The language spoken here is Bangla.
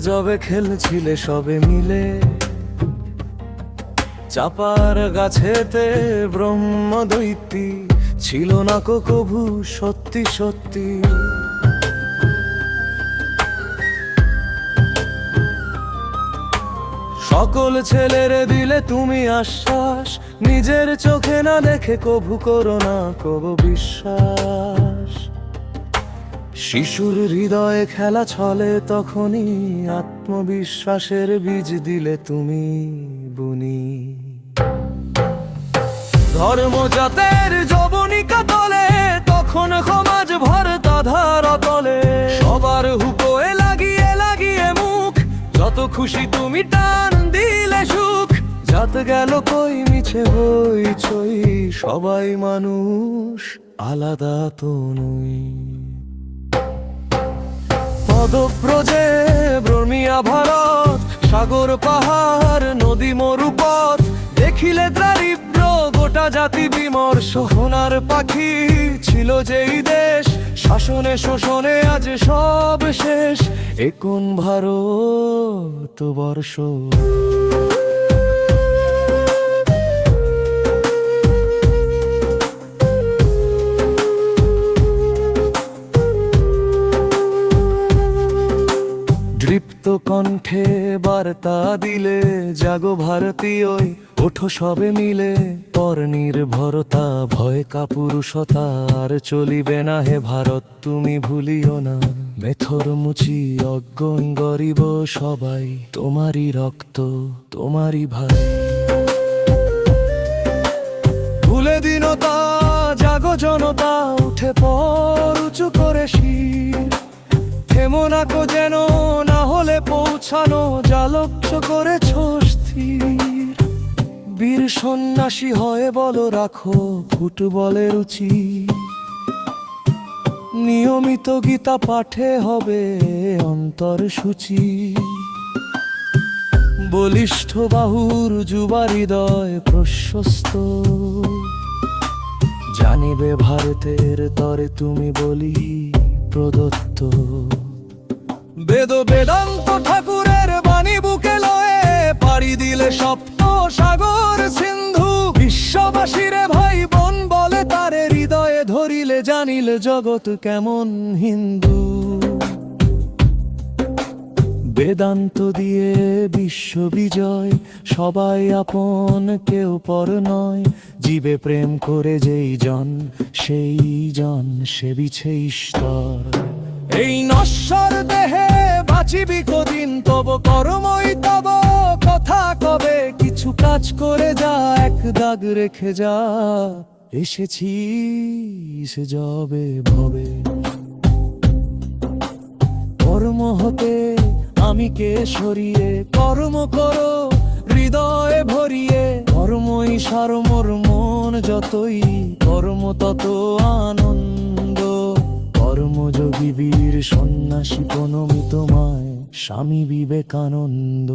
যবে খেলছিলে সবে মিলে। চাপার গাছেতে ব্রহ্ম দৈত্যী ছিল না কো কভু সত্যি সত্যি। সকল ছেলেরে দিলে তুমি আশ্বাস, নিজের চোখে না দেখে কভু করো না কবু বিশ্বাস। শিশুর হৃদয়ে খেলা ছলে তখনই আত্মবিশ্বাসের বীজ দিলে তুমি বুনি। ধর্ম জাতের যবনিকা তলে, তখন সমাজ ভর তাধার তলে সবার হুকোয়ে লাগিয়ে লাগিয়ে মুখ, যত খুশি তুমি টান দিলে সুখ। যাত গেল কই মিছে হই ছই, সবাই মানুষ আলাদা তো নই। পদব্রজে ব্রমিয়া ভারত, সাগর পাহাড়, নদী মরুপথ। দেখিলে দারিদ্র গোটা জাতি বিমর সোনার পাখি ছিল যেই দেশ, শাসনে শোষণে আজ সব শেষ। একুন ভারত বর্ষ। দৃপ্ত কণ্ঠে বার্তা দিলে, জাগো ভারতীয় ওঠো সবে মিলে। পর নির্ভরতা, ভয় কাপুরুষতা, আর চলিবে না হে ভারত, তুমি ভুলিও না। মেথর মুচি অজ্ঞন গরিব সবাই, তোমারই রক্ত, তোমারই ভাই। ভুলে দিনতা, জাগো জনতা, উঠে পর উঁচু করে শির। যেন না হলে পৌঁছানো যা লক্ষ্য করেছ স্থির। বীর সন্ন্যাসী হয়ে বলো, রাখো ফুটবলের রুচি। নিয়মিত গীতা পাঠে হবে অন্তর সূচি। বলিষ্ঠ বাহুর যুবা হৃদয় প্রশস্ত। জানিবে ভারতের তরে তুমি বলি প্রদত্ত। বেদ বেদান্ত ঠাকুরের বাণী বুকে লয়ে পাড়ি দিলে সপ্ত সাগর সিন্ধু। বিশ্ববাসীরে ভাই বোন বলে তারে হৃদয়ে ধরিলে জানিলে জগৎ কেমন হিন্দু। বেদান্ত দিয়ে বিশ্ব বিজয়, সবাই আপন, কেউ পর নয়। জীবে প্রেম করে যেই জন, সেই জন সে বিছে ঈশ্বর। এই নশ্বর দেহে বাঁচিবি কদিন, তব কর্মই তব। কথা কবে কিছু কাজ করে যা, এক দাগ রেখে যা। এসেছিস যবে ভবে। কর্ম হতে আমি কে সরিয়ে, কর্ম করো, হৃদয়ে ভরিয়ে। কর্মই সারমোর মন, যতই কর্ম তত আনন্দ। কর্মযোগী বীর সন্ন্যাসী প্রণমিত মায় স্বামী বিবেকানন্দ।